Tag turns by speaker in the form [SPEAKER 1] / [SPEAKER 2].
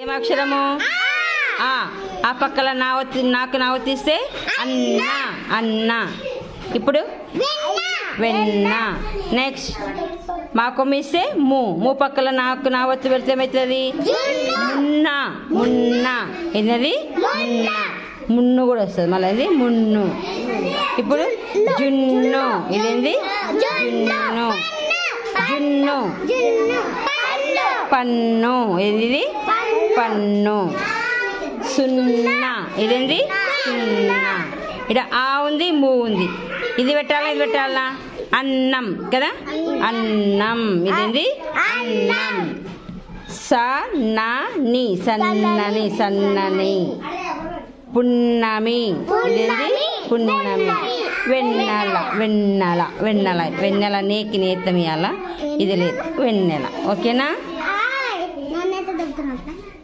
[SPEAKER 1] ఏం అక్షరము ఆ పక్కల నా నాకు నా ఒత్తిస్తే అన్న. అన్న. ఇప్పుడు? వెన్న. నెక్స్ట్ మా కొమ్మిస్తే ము. ము పక్కల నాకు నా ఒత్తి పెడితే ఏమవుతుంది మున్న. మున్న. ఏంటది? మున్న మున్ను కూడా వస్తుంది. మళ్ళీ ఇది మున్ను. ఇప్పుడు? జున్ను. ఇదేంది? జున్ను. జున్ను. పన్ను. ఇది? పన్ను. సున్నా. ఇదేంది? సున్నా. ఇక్కడ ఆ ఉంది మూ ఉంది. ఇది పెట్టాలా ఇది పెట్టాలా? అన్నం కదా? అన్నం. ఇదేంది? అన్నం. స నా ని. సన్నని సన్నని. పున్నమి. ఇదేంది? పున్నమి. వెన్నెల వెన్నెల వెన్నెల. వెన్నెల నేకి నేతమియాల ఇది లేదు. వెన్నెల. ఓకేనా?
[SPEAKER 2] Yang.